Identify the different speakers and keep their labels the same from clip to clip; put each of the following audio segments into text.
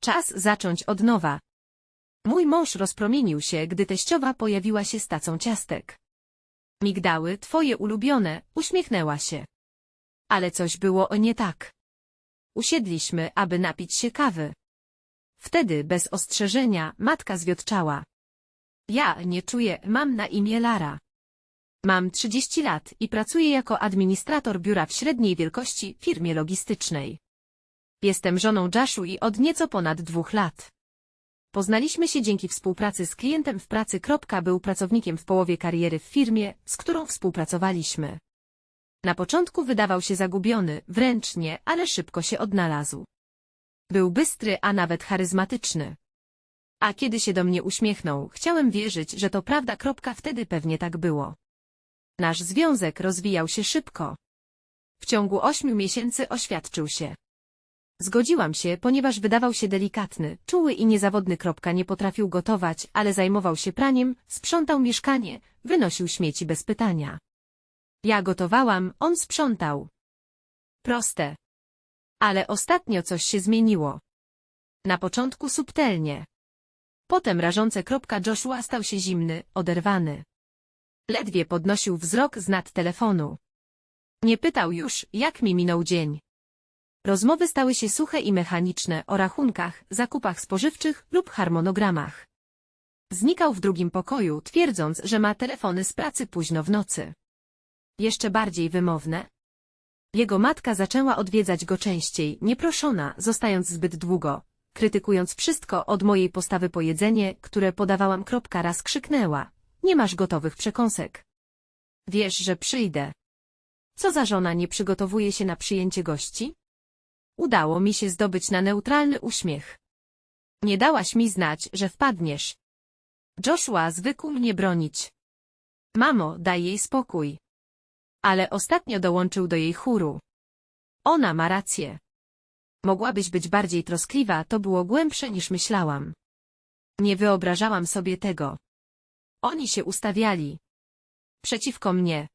Speaker 1: Czas zacząć od nowa. Mój mąż rozpromienił się, gdy teściowa pojawiła się z tacą ciastek. Migdały, twoje ulubione, uśmiechnęła się. Ale coś było nie tak. Usiedliśmy, aby napić się kawy. Wtedy, bez ostrzeżenia, matka zwiotczała. Ja nie czuję, mam na imię Lara. Mam 30 lat i pracuję jako administrator biura w średniej wielkości firmie logistycznej. Jestem żoną Jaszu i od nieco ponad dwóch lat. Poznaliśmy się dzięki współpracy z klientem w pracy. Był pracownikiem w połowie kariery w firmie, z którą współpracowaliśmy. Na początku wydawał się zagubiony, wręcz nie, ale szybko się odnalazł. Był bystry, a nawet charyzmatyczny. A kiedy się do mnie uśmiechnął, chciałem wierzyć, że to prawda. Wtedy pewnie tak było. Nasz związek rozwijał się szybko. W ciągu ośmiu miesięcy oświadczył się. Zgodziłam się, ponieważ wydawał się delikatny, czuły i niezawodny. Nie potrafił gotować, ale zajmował się praniem, sprzątał mieszkanie, wynosił śmieci bez pytania. Ja gotowałam, on sprzątał. Proste. Ale ostatnio coś się zmieniło. Na początku subtelnie. Potem rażące. Joshua stał się zimny, oderwany. Ledwie podnosił wzrok z nad telefonu. Nie pytał już, jak mi minął dzień. Rozmowy stały się suche i mechaniczne o rachunkach, zakupach spożywczych lub harmonogramach. Znikał w drugim pokoju, twierdząc, że ma telefony z pracy późno w nocy. Jeszcze bardziej wymowne. Jego matka zaczęła odwiedzać go częściej, nieproszona, zostając zbyt długo, krytykując wszystko od mojej postawy po jedzenie, które podawałam. Raz krzyknęła. Nie masz gotowych przekąsek. Wiesz, że przyjdę. Co za żona nie przygotowuje się na przyjęcie gości? Udało mi się zdobyć na neutralny uśmiech. Nie dałaś mi znać, że wpadniesz. Joshua zwykł mnie bronić. Mamo, daj jej spokój. Ale ostatnio dołączył do jej chóru. Ona ma rację. Mogłabyś być bardziej troskliwa, to było głębsze niż myślałam. Nie wyobrażałam sobie tego. Oni się ustawiali. Przeciwko mnie.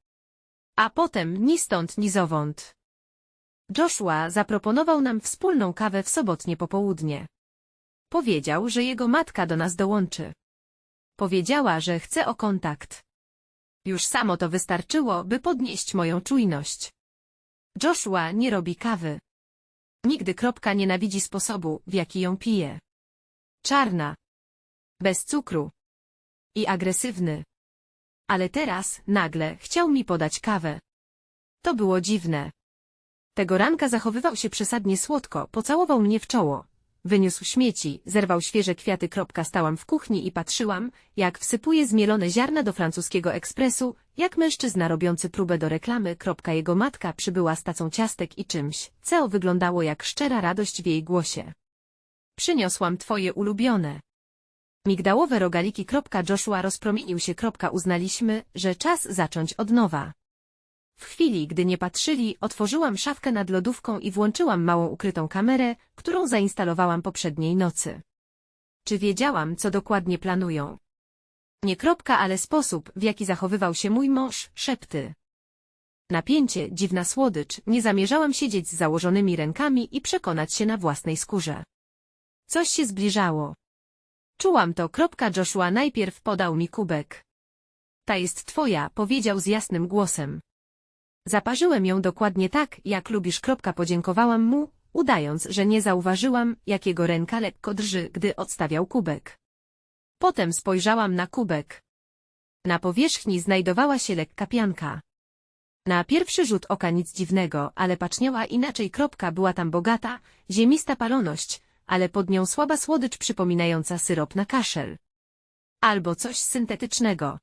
Speaker 1: A potem ni stąd, ni zowąd. Joshua zaproponował nam wspólną kawę w sobotnie popołudnie. Powiedział, że jego matka do nas dołączy. Powiedziała, że chce o kontakt. Już samo to wystarczyło, by podnieść moją czujność. Joshua nie robi kawy. Nigdy kropka nienawidzi sposobu, w jaki ją pije. Czarna. Bez cukru. I agresywny. Ale teraz, nagle, chciał mi podać kawę. To było dziwne. Tego ranka zachowywał się przesadnie słodko, pocałował mnie w czoło. Wyniósł śmieci, zerwał świeże kwiaty. Stałam w kuchni i patrzyłam, jak wsypuje zmielone ziarna do francuskiego ekspresu, jak mężczyzna robiący próbę do reklamy. Jego matka przybyła z tacą ciastek i czymś, co wyglądało jak szczera radość w jej głosie. Przyniosłam twoje ulubione. Migdałowe rogaliki. Joshua rozpromienił się. Uznaliśmy, że czas zacząć od nowa. W chwili, gdy nie patrzyli, otworzyłam szafkę nad lodówką i włączyłam małą ukrytą kamerę, którą zainstalowałam poprzedniej nocy. Czy wiedziałam, co dokładnie planują? Nie kropka, ale sposób, w jaki zachowywał się mój mąż, szepty. Napięcie, dziwna słodycz, nie zamierzałam siedzieć z założonymi rękami i przekonać się na własnej skórze. Coś się zbliżało. Czułam to. Kropka Joshua najpierw podał mi kubek. Ta jest twoja, powiedział z jasnym głosem. Zaparzyłem ją dokładnie tak, jak lubisz. Podziękowałam mu, udając, że nie zauważyłam, jak jego ręka lekko drży, gdy odstawiał kubek. Potem spojrzałam na kubek. Na powierzchni znajdowała się lekka pianka. Na pierwszy rzut oka nic dziwnego, ale paczniała inaczej. Kropka była tam bogata, ziemista paloność, ale pod nią słaba słodycz przypominająca syrop na kaszel. Albo coś syntetycznego.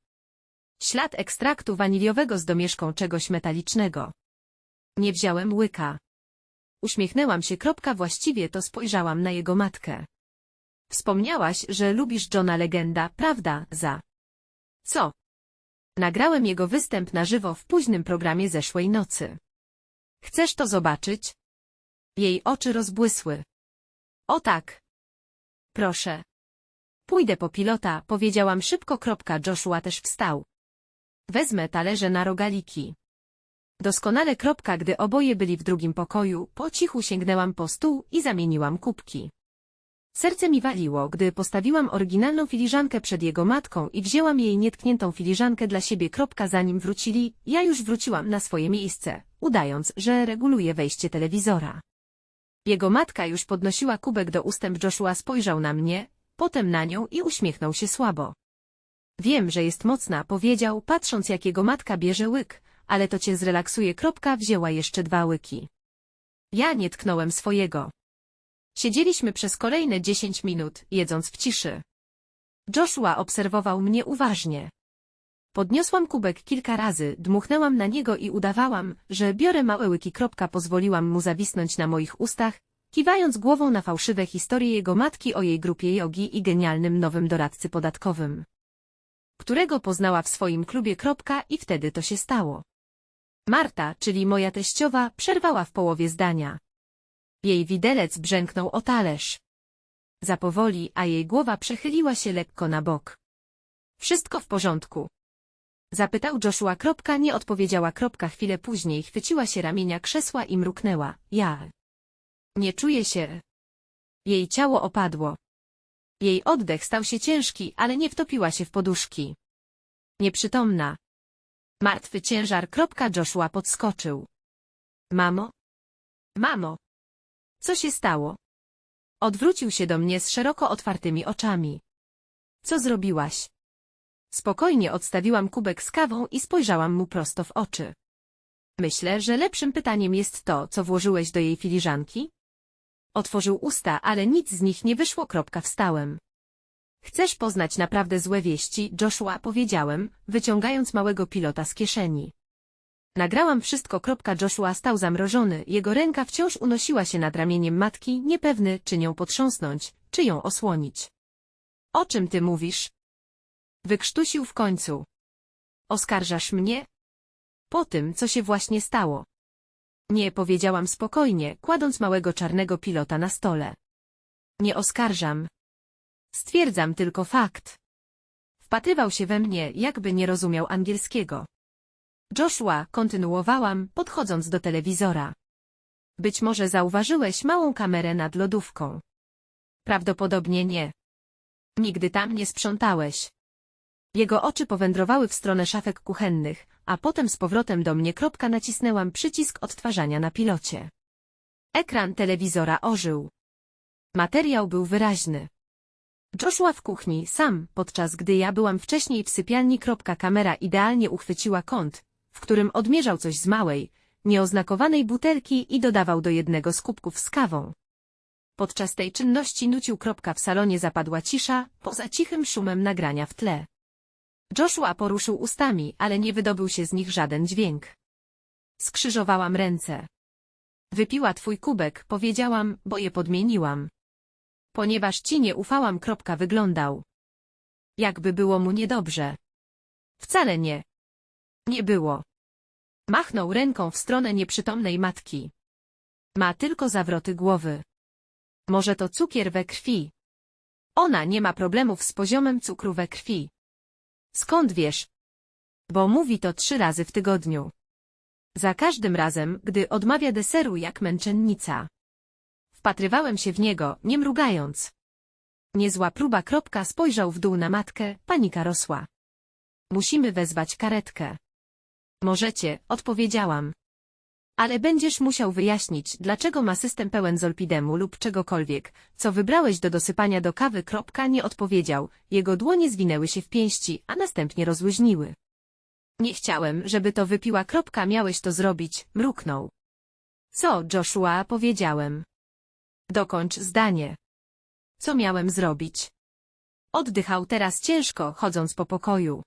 Speaker 1: Ślad ekstraktu waniliowego z domieszką czegoś metalicznego. Nie wziąłem łyka. Uśmiechnęłam się. Kropka właściwie to spojrzałam na jego matkę. Wspomniałaś, że lubisz Johna Legenda, prawda, za? Co? Nagrałem jego występ na żywo w późnym programie zeszłej nocy. Chcesz to zobaczyć? Jej oczy rozbłysły. O tak. Proszę. Pójdę po pilota, powiedziałam szybko. Joshua też wstał. Wezmę talerze na rogaliki. Doskonale kropka, gdy oboje byli w drugim pokoju, po cichu sięgnęłam po stół i zamieniłam kubki. Serce mi waliło, gdy postawiłam oryginalną filiżankę przed jego matką i wzięłam jej nietkniętą filiżankę dla siebie. Kropka, zanim wrócili, ja już wróciłam na swoje miejsce, udając, że reguluję wejście telewizora. Jego matka już podnosiła kubek do ustęp Joshua spojrzał na mnie, potem na nią i uśmiechnął się słabo. Wiem, że jest mocna, powiedział, patrząc jak jego matka bierze łyk, ale to cię zrelaksuje. Kropka wzięła jeszcze dwa łyki. Ja nie tknąłem swojego. Siedzieliśmy przez kolejne dziesięć minut, jedząc w ciszy. Joshua obserwował mnie uważnie. Podniosłam kubek kilka razy, dmuchnęłam na niego i udawałam, że biorę małe łyki. Kropka pozwoliłam mu zawisnąć na moich ustach, kiwając głową na fałszywe historie jego matki o jej grupie jogi i genialnym nowym doradcy podatkowym, którego poznała w swoim klubie. I wtedy to się stało. Marta, czyli moja teściowa, przerwała w połowie zdania. Jej widelec brzęknął o talerz. Zapowoli, a jej głowa przechyliła się lekko na bok. Wszystko w porządku. Zapytał Joshua. Nie odpowiedziała. Chwilę później chwyciła się ramienia krzesła i mruknęła. Ja. Nie czuję się. Jej ciało opadło. Jej oddech stał się ciężki, ale nie wtopiła się w poduszki. Nieprzytomna. Martwy ciężar. Joshua podskoczył. Mamo? Mamo! Co się stało? Odwrócił się do mnie z szeroko otwartymi oczami. Co zrobiłaś? Spokojnie odstawiłam kubek z kawą i spojrzałam mu prosto w oczy. Myślę, że lepszym pytaniem jest to, co włożyłeś do jej filiżanki? Otworzył usta, ale nic z nich nie wyszło. Kropka wstałem. Chcesz poznać naprawdę złe wieści, Joshua, powiedziałem, wyciągając małego pilota z kieszeni. Nagrałam wszystko. Joshua stał zamrożony, jego ręka wciąż unosiła się nad ramieniem matki, niepewny, czy nią potrząsnąć, czy ją osłonić. O czym ty mówisz? Wykrztusił w końcu. Oskarżasz mnie? Po tym, co się właśnie stało. Nie, powiedziałam spokojnie, kładąc małego czarnego pilota na stole. Nie oskarżam. Stwierdzam tylko fakt. Wpatrywał się we mnie, jakby nie rozumiał angielskiego. Joshua, kontynuowałam, podchodząc do telewizora. Być może zauważyłeś małą kamerę nad lodówką. Prawdopodobnie nie. Nigdy tam nie sprzątałeś. Jego oczy powędrowały w stronę szafek kuchennych, a potem z powrotem do mnie. Nacisnęłam przycisk odtwarzania na pilocie. Ekran telewizora ożył. Materiał był wyraźny. Joshua w kuchni, sam, podczas gdy ja byłam wcześniej w sypialni. Kamera idealnie uchwyciła kąt, w którym odmierzał coś z małej, nieoznakowanej butelki i dodawał do jednego z kubków z kawą. Podczas tej czynności nucił w salonie zapadła cisza, poza cichym szumem nagrania w tle. Joshua poruszył ustami, ale nie wydobył się z nich żaden dźwięk. Skrzyżowałam ręce. Wypiła twój kubek, powiedziałam, bo je podmieniłam. Ponieważ ci nie ufałam. Kropka wyglądał. Jakby było mu niedobrze. Wcale nie. Nie było. Machnął ręką w stronę nieprzytomnej matki. Ma tylko zawroty głowy. Może to cukier we krwi. Ona nie ma problemów z poziomem cukru we krwi. Skąd wiesz? Bo mówi to trzy razy w tygodniu. Za każdym razem, gdy odmawia deseru jak męczennica. Wpatrywałem się w niego, nie mrugając. Niezła próba. Kropka spojrzał w dół na matkę, panika rosła. Musimy wezwać karetkę. Możecie, odpowiedziałam. Ale będziesz musiał wyjaśnić, dlaczego ma system pełen zolpidemu lub czegokolwiek, co wybrałeś do dosypania do kawy. Nie odpowiedział, jego dłonie zwinęły się w pięści, a następnie rozluźniły. Nie chciałem, żeby to wypiła. Miałeś to zrobić, mruknął. Co, Joshua, powiedziałem. Dokończ zdanie. Co miałem zrobić? Oddychał teraz ciężko, chodząc po pokoju.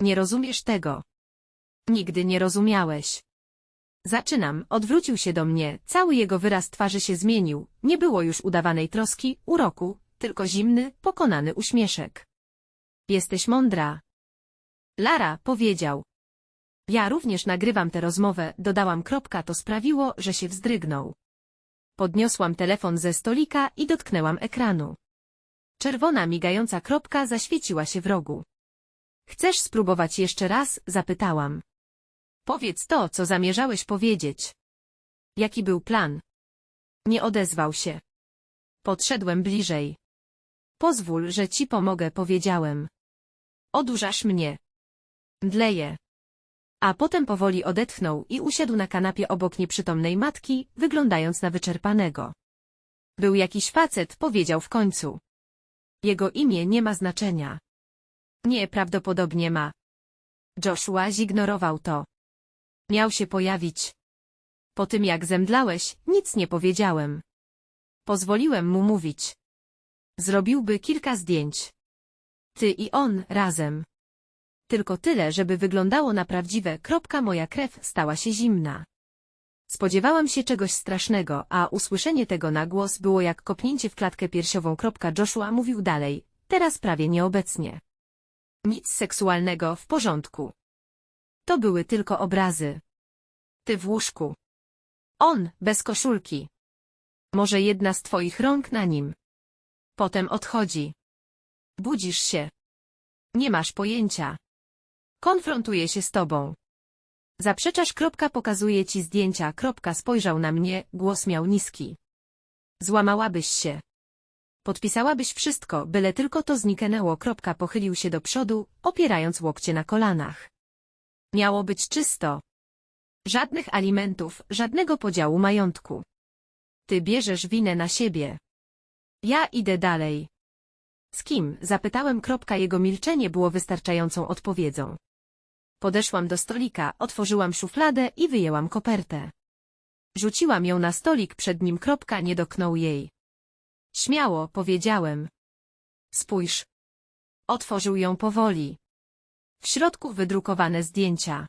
Speaker 1: Nie rozumiesz tego. Nigdy nie rozumiałeś. Zaczynam, odwrócił się do mnie, cały jego wyraz twarzy się zmienił, nie było już udawanej troski, uroku, tylko zimny, pokonany uśmieszek. Jesteś mądra. Lara, powiedział. Ja również nagrywam tę rozmowę, dodałam kropka, to sprawiło, że się wzdrygnął. Podniosłam telefon ze stolika i dotknęłam ekranu. Czerwona migająca kropka zaświeciła się w rogu. Chcesz spróbować jeszcze raz? zapytałam. Powiedz to, co zamierzałeś powiedzieć. Jaki był plan? Nie odezwał się. Podszedłem bliżej. Pozwól, że ci pomogę, powiedziałem. Odurzasz mnie. Mdleję. A potem powoli odetchnął i usiadł na kanapie obok nieprzytomnej matki, wyglądając na wyczerpanego. Był jakiś facet, powiedział w końcu. Jego imię nie ma znaczenia. Nie, prawdopodobnie ma. Joshua zignorował to. Miał się pojawić. Po tym jak zemdlałeś, nic nie powiedziałem. Pozwoliłem mu mówić. Zrobiłby kilka zdjęć. Ty i on razem. Tylko tyle, żeby wyglądało na prawdziwe. Kropka moja krew stała się zimna. Spodziewałam się czegoś strasznego, a usłyszenie tego na głos było jak kopnięcie w klatkę piersiową. Joshua mówił dalej, teraz prawie nieobecnie. Nic seksualnego, w porządku. To były tylko obrazy. Ty w łóżku. On, bez koszulki. Może jedna z twoich rąk na nim. Potem odchodzi. Budzisz się. Nie masz pojęcia. Konfrontuje się z tobą. Zaprzeczasz. Kropka pokazuje ci zdjęcia. Kropka spojrzał na mnie, głos miał niski. Złamałabyś się. Podpisałabyś wszystko, byle tylko to zniknęło. Kropka pochylił się do przodu, opierając łokcie na kolanach. Miało być czysto. Żadnych alimentów, żadnego podziału majątku. Ty bierzesz winę na siebie. Ja idę dalej. Z kim? Zapytałem. Kropka jego milczenie było wystarczającą odpowiedzią. Podeszłam do stolika, otworzyłam szufladę i wyjęłam kopertę. Rzuciłam ją na stolik przed nim. Kropka nie doknął jej. Śmiało, powiedziałem. Spójrz. Otworzył ją powoli. W środku wydrukowane zdjęcia.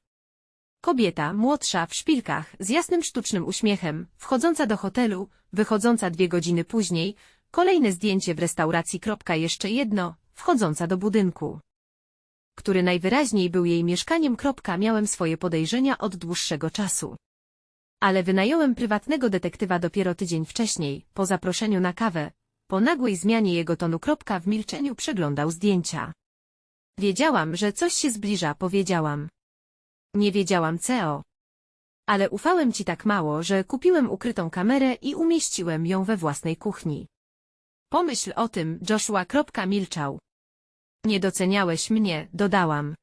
Speaker 1: Kobieta, młodsza, w szpilkach, z jasnym sztucznym uśmiechem, wchodząca do hotelu, wychodząca dwie godziny później, kolejne zdjęcie w restauracji. Jeszcze jedno, wchodząca do budynku. Który najwyraźniej był jej mieszkaniem. Miałem swoje podejrzenia od dłuższego czasu. Ale wynająłem prywatnego detektywa dopiero tydzień wcześniej, po zaproszeniu na kawę, po nagłej zmianie jego tonu. W milczeniu przeglądał zdjęcia. Wiedziałam, że coś się zbliża, powiedziałam. Nie wiedziałam co. Ale ufałem ci tak mało, że kupiłem ukrytą kamerę i umieściłem ją we własnej kuchni. Pomyśl o tym, Joshua. Milczał. Nie doceniałeś mnie, dodałam.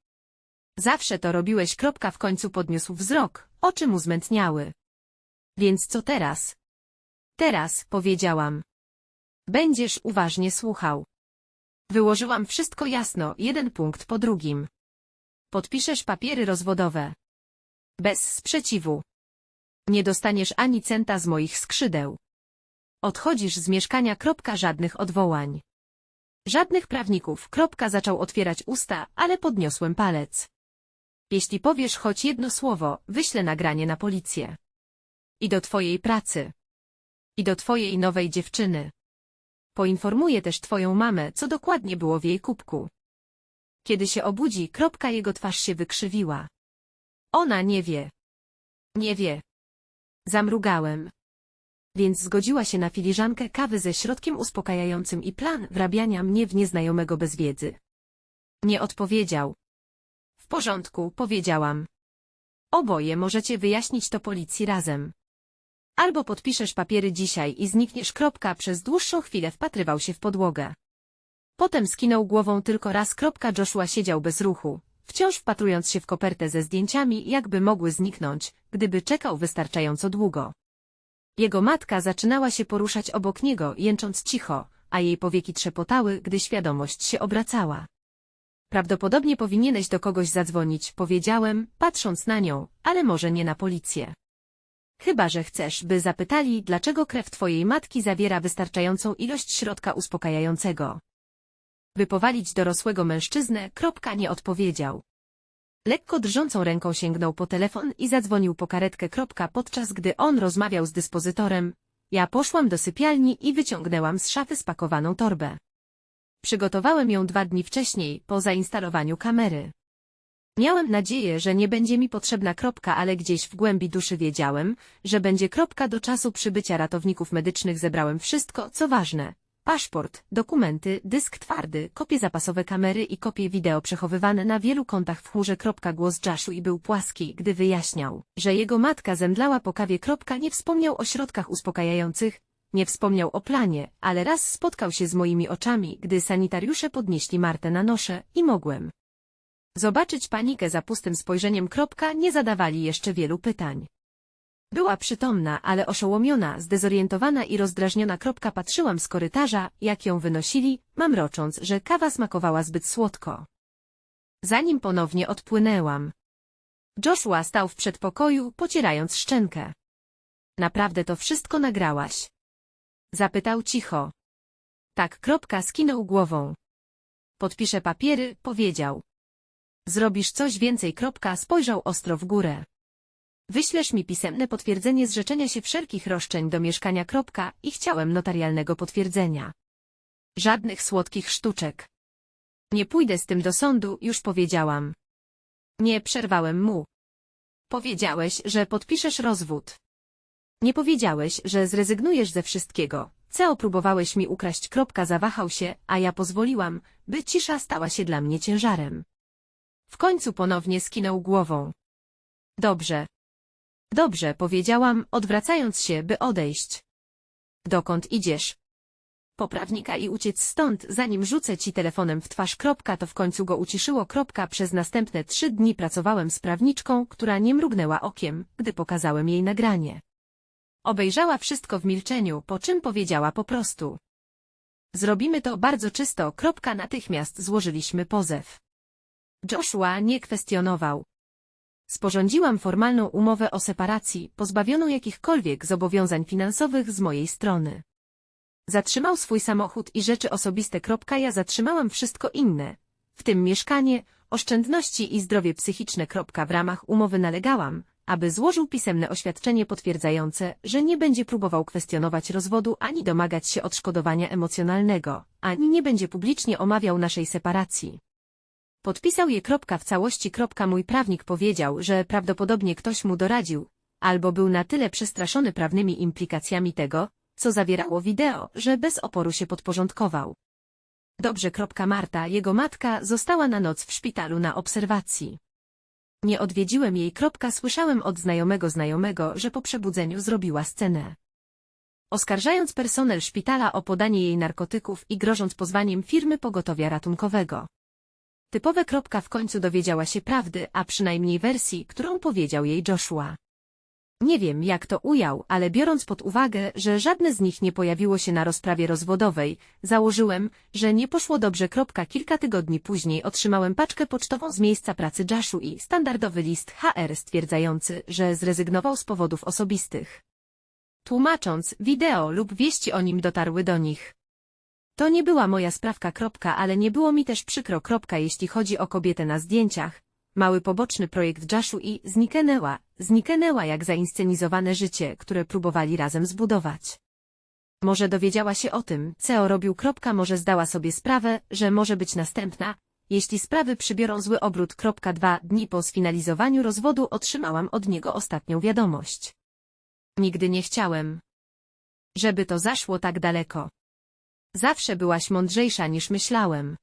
Speaker 1: Zawsze to robiłeś. W końcu podniósł wzrok, oczy mu zmętniały. Więc co teraz? Teraz, powiedziałam. Będziesz uważnie słuchał. Wyłożyłam wszystko jasno, jeden punkt po drugim. Podpiszesz papiery rozwodowe. Bez sprzeciwu. Nie dostaniesz ani centa z moich skrzydeł. Odchodzisz z mieszkania. Żadnych odwołań. Żadnych prawników. Zaczął otwierać usta, ale podniosłem palec. Jeśli powiesz choć jedno słowo, wyślę nagranie na policję. I do twojej pracy. I do twojej nowej dziewczyny. Poinformuję też twoją mamę, co dokładnie było w jej kubku. Kiedy się obudzi, kropka jego twarz się wykrzywiła. Ona nie wie. Nie wie. Zamrugałem. Więc zgodziła się na filiżankę kawy ze środkiem uspokajającym i plan wrabiania mnie w nieznajomego bez wiedzy. Nie odpowiedział. W porządku, powiedziałam. Oboje możecie wyjaśnić to policji razem. Albo podpiszesz papiery dzisiaj i znikniesz. Kropka przez dłuższą chwilę wpatrywał się w podłogę. Potem skinął głową tylko raz. Kropka Joshua siedział bez ruchu, wciąż wpatrując się w kopertę ze zdjęciami, jakby mogły zniknąć, gdyby czekał wystarczająco długo. Jego matka zaczynała się poruszać obok niego, jęcząc cicho, a jej powieki trzepotały, gdy świadomość się obracała. Prawdopodobnie powinieneś do kogoś zadzwonić, powiedziałem, patrząc na nią, ale może nie na policję. Chyba, że chcesz, by zapytali, dlaczego krew twojej matki zawiera wystarczającą ilość środka uspokajającego. By powalić dorosłego mężczyznę, kropka nie odpowiedział. Lekko drżącą ręką sięgnął po telefon i zadzwonił po karetkę. Kropka, podczas gdy on rozmawiał z dyspozytorem, ja poszłam do sypialni i wyciągnęłam z szafy spakowaną torbę. Przygotowałem ją dwa dni wcześniej, po zainstalowaniu kamery. Miałem nadzieję, że nie będzie mi potrzebna kropka, ale gdzieś w głębi duszy wiedziałem, że będzie kropka do czasu przybycia ratowników medycznych zebrałem wszystko, co ważne. Paszport, dokumenty, dysk twardy, kopie zapasowe kamery i kopie wideo przechowywane na wielu kontach w chmurze. Głos Jaszu i był płaski, gdy wyjaśniał, że jego matka zemdlała po kawie. Nie wspomniał o środkach uspokajających, nie wspomniał o planie, ale raz spotkał się z moimi oczami, gdy sanitariusze podnieśli Martę na nosze i mogłem zobaczyć panikę za pustym spojrzeniem. Kropka, nie zadawali jeszcze wielu pytań. Była przytomna, ale oszołomiona, zdezorientowana i rozdrażniona. Kropka patrzyłam z korytarza, jak ją wynosili, mamrocząc, że kawa smakowała zbyt słodko. Zanim ponownie odpłynęłam. Joshua stał w przedpokoju, pocierając szczękę. Naprawdę to wszystko nagrałaś? Zapytał cicho. Tak, kropka skinął głową. Podpiszę papiery, powiedział. Zrobisz coś więcej, kropka spojrzał ostro w górę. Wyślesz mi pisemne potwierdzenie zrzeczenia się wszelkich roszczeń do mieszkania, kropka, i chciałem notarialnego potwierdzenia. Żadnych słodkich sztuczek. Nie pójdę z tym do sądu, już powiedziałam. Nie przerwałem mu. Powiedziałeś, że podpiszesz rozwód. Nie powiedziałeś, że zrezygnujesz ze wszystkiego. Co próbowałeś mi ukraść, kropka zawahał się, a ja pozwoliłam, by cisza stała się dla mnie ciężarem. W końcu ponownie skinął głową. Dobrze. Dobrze, powiedziałam, odwracając się, by odejść. Dokąd idziesz? Poprawnika i uciec stąd, zanim rzucę ci telefonem w twarz. Kropka, to w końcu go uciszyło. Kropka, przez następne trzy dni pracowałem z prawniczką, która nie mrugnęła okiem, gdy pokazałem jej nagranie. Obejrzała wszystko w milczeniu, po czym powiedziała po prostu. Zrobimy to bardzo czysto. Kropka, natychmiast złożyliśmy pozew. Joshua nie kwestionował. Sporządziłam formalną umowę o separacji, pozbawioną jakichkolwiek zobowiązań finansowych z mojej strony. Zatrzymał swój samochód i rzeczy osobiste. Ja zatrzymałam wszystko inne, w tym mieszkanie, oszczędności i zdrowie psychiczne. W ramach umowy nalegałam, aby złożył pisemne oświadczenie potwierdzające, że nie będzie próbował kwestionować rozwodu ani domagać się odszkodowania emocjonalnego, ani nie będzie publicznie omawiał naszej separacji. Podpisał je kropka w całości. Kropka mój prawnik powiedział, że prawdopodobnie ktoś mu doradził, albo był na tyle przestraszony prawnymi implikacjami tego, co zawierało wideo, że bez oporu się podporządkował. Dobrze. Kropka Marta, jego matka, została na noc w szpitalu na obserwacji. Nie odwiedziłem jej. Kropka słyszałem od znajomego znajomego, że po przebudzeniu zrobiła scenę. Oskarżając personel szpitala o podanie jej narkotyków i grożąc pozwaniem firmy pogotowia ratunkowego. Typowe kropka w końcu dowiedziała się prawdy, a przynajmniej wersji, którą powiedział jej Joshua. Nie wiem, jak to ujął, ale biorąc pod uwagę, że żadne z nich nie pojawiło się na rozprawie rozwodowej, założyłem, że nie poszło dobrze. Kilka tygodni później otrzymałem paczkę pocztową z miejsca pracy Jashu i standardowy list HR stwierdzający, że zrezygnował z powodów osobistych. Tłumacząc, wideo lub wieści o nim dotarły do nich. To nie była moja sprawka. Kropka, ale nie było mi też przykro. Kropka, jeśli chodzi o kobietę na zdjęciach, Mały poboczny projekt Jashu i zniknęła, zniknęła jak zainscenizowane życie, które próbowali razem zbudować. Może dowiedziała się o tym, co robił. Kropka, może zdała sobie sprawę, że może być następna, jeśli sprawy przybiorą zły obrót. Kropka, dwa dni po sfinalizowaniu rozwodu otrzymałam od niego ostatnią wiadomość. Nigdy nie chciałem, żeby to zaszło tak daleko. Zawsze byłaś mądrzejsza niż myślałem.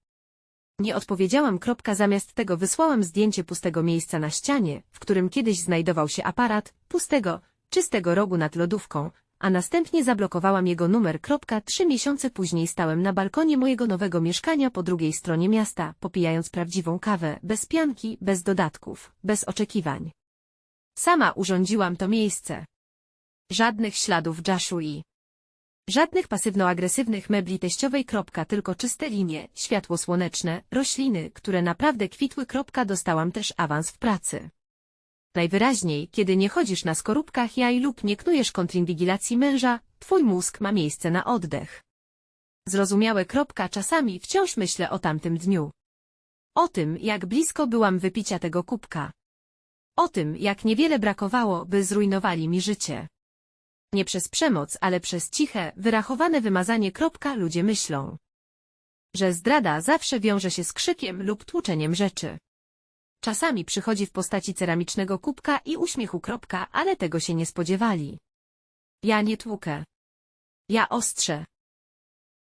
Speaker 1: Nie odpowiedziałam. Kropka, zamiast tego wysłałam zdjęcie pustego miejsca na ścianie, w którym kiedyś znajdował się aparat, pustego, czystego rogu nad lodówką, a następnie zablokowałam jego numer. Kropka, trzy miesiące później stałem na balkonie mojego nowego mieszkania po drugiej stronie miasta, popijając prawdziwą kawę, bez pianki, bez dodatków, bez oczekiwań. Sama urządziłam to miejsce. Żadnych śladów Joshua. Żadnych pasywno-agresywnych mebli teściowej. Tylko czyste linie, światło słoneczne, rośliny, które naprawdę kwitły. Dostałam też awans w pracy. Najwyraźniej, kiedy nie chodzisz na skorupkach jaj lub nie knujesz kontrinwigilacji męża, twój mózg ma miejsce na oddech. Zrozumiałe. Czasami wciąż myślę o tamtym dniu. O tym, jak blisko byłam wypicia tego kubka. O tym, jak niewiele brakowało, by zrujnowali mi życie. Nie przez przemoc, ale przez ciche, wyrachowane wymazanie. Kropka, ludzie myślą, że zdrada zawsze wiąże się z krzykiem lub tłuczeniem rzeczy. Czasami przychodzi w postaci ceramicznego kubka i uśmiechu. Kropka, ale tego się nie spodziewali. Ja nie tłukę. Ja ostrzę.